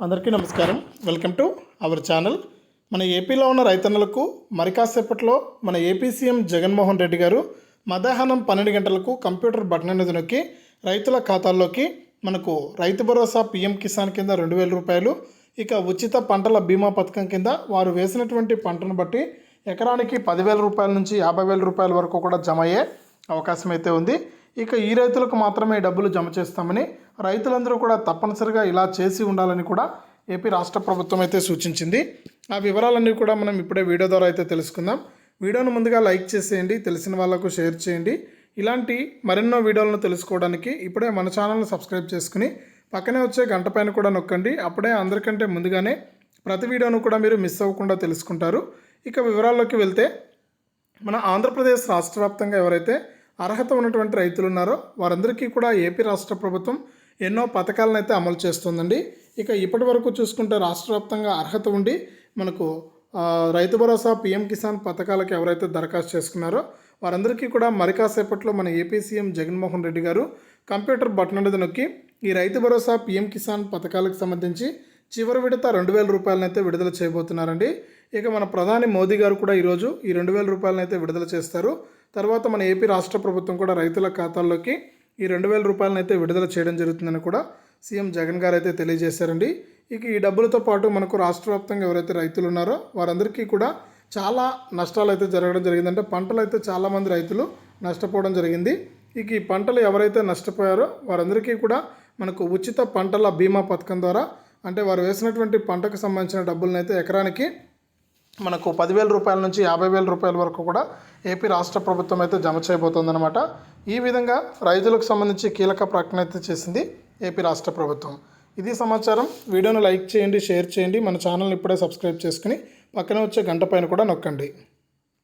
అందరికీ నమస్కారం. Welcome to our channel. మన ఏపీలో ఉన్న రైతన్నలకు మరి కాసేపట్లో మన ఏపీ సీఎం జగన్మోహన్ రెడ్డి గారు మధ్యాహ్నం పన్నెండు గంటలకు కంప్యూటర్ బటన్ అనేది నొక్కి రైతుల ఖాతాల్లోకి మనకు రైతు భరోసా పీఎం కిసాన్ కింద రెండు వేల రూపాయలు ఇక ఉచిత పంటల బీమా పథకం కింద వారు వేసినటువంటి పంటను బట్టి ఎకరానికి పదివేల రూపాయల నుంచి యాభై వేల రూపాయల వరకు కూడా జమ అయ్యే అవకాశం అయితే ఉంది. ఇక ఈ రైతులకు మాత్రమే డబ్బులు జమ చేస్తామని రైతులందరూ కూడా తప్పనిసరిగా ఇలా చేసి ఉండాలని కూడా ఏపీ రాష్ట్ర ప్రభుత్వం అయితే సూచించింది. ఆ వివరాలన్నీ కూడా మనం ఇప్పుడే వీడియో ద్వారా అయితే తెలుసుకుందాం. వీడియోను ముందుగా లైక్ చేసేయండి తెలిసిన వాళ్ళకు షేర్ చేయండి. ఇలాంటి మరెన్నో వీడియోలను తెలుసుకోవడానికి ఇప్పుడే మన ఛానల్ని సబ్స్క్రైబ్ చేసుకుని పక్కనే వచ్చే గంట పైన కూడా నొక్కండి. అప్పుడే అందరికంటే ముందుగానే ప్రతి వీడియోను కూడా మీరు మిస్ అవ్వకుండా తెలుసుకుంటారు. ఇక వివరాల్లోకి వెళ్తే మన ఆంధ్రప్రదేశ్ రాష్ట్ర వ్యాప్తంగా ఎవరైతే అర్హత ఉన్నటువంటి రైతులు ఉన్నారో వారందరికీ కూడా ఏపీ రాష్ట్ర ప్రభుత్వం ఎన్నో పథకాలను అయితే అమలు చేస్తుందండి. ఇక ఇప్పటి వరకు చూసుకుంటే రాష్ట్ర వ్యాప్తంగా అర్హత ఉండి మనకు రైతు భరోసా పీఎం కిసాన్ పథకాలకు ఎవరైతే దరఖాస్తు చేసుకున్నారో వారందరికీ కూడా మరి కాసేపట్లో మన ఏపీ సీఎం జగన్మోహన్ రెడ్డి గారు కంప్యూటర్ బటన్ అనేది నొక్కి ఈ రైతు భరోసా పీఎం కిసాన్ పథకాలకు సంబంధించి చివరి విడత రెండు వేల రూపాయలనైతే విడుదల చేయబోతున్నారండి. ఇక మన ప్రధాని మోదీ గారు కూడా ఈరోజు ఈ రెండు వేల రూపాయలనైతే విడుదల చేస్తారు. తర్వాత మన ఏపీ రాష్ట్ర ప్రభుత్వం కూడా రైతుల ఖాతాల్లోకి ఈ రెండు వేల రూపాయలను అయితే విడుదల చేయడం జరుగుతుందని కూడా సీఎం జగన్ గారు అయితే తెలియజేశారండి. ఇక ఈ డబ్బులతో పాటు మనకు రాష్ట్ర వ్యాప్తంగా ఎవరైతే రైతులు ఉన్నారో వారందరికీ కూడా చాలా నష్టాలు అయితే జరగడం జరిగిందంటే పంటలు అయితే చాలామంది రైతులు నష్టపోవడం జరిగింది. ఇక ఈ పంటలు ఎవరైతే నష్టపోయారో వారందరికీ కూడా మనకు ఉచిత పంటల బీమా పథకం ద్వారా అంటే వారు వేసినటువంటి పంటకు సంబంధించిన డబ్బులను అయితే ఎకరానికి మనకు పదివేల రూపాయల నుంచి యాభై వేల రూపాయల వరకు కూడా ఏపీ రాష్ట్ర ప్రభుత్వం అయితే జమ చేయబోతోందనమాట ఈ విధంగా రైతులకు సంబంధించి కీలక ప్రకటన అయితే చేసింది ఏపీ రాష్ట్ర ప్రభుత్వం. ఇది సమాచారం. వీడియోను లైక్ చేయండి షేర్ చేయండి. మన ఛానల్ని ఇప్పుడే సబ్స్క్రైబ్ చేసుకుని పక్కనే వచ్చే గంట పైన కూడా నొక్కండి.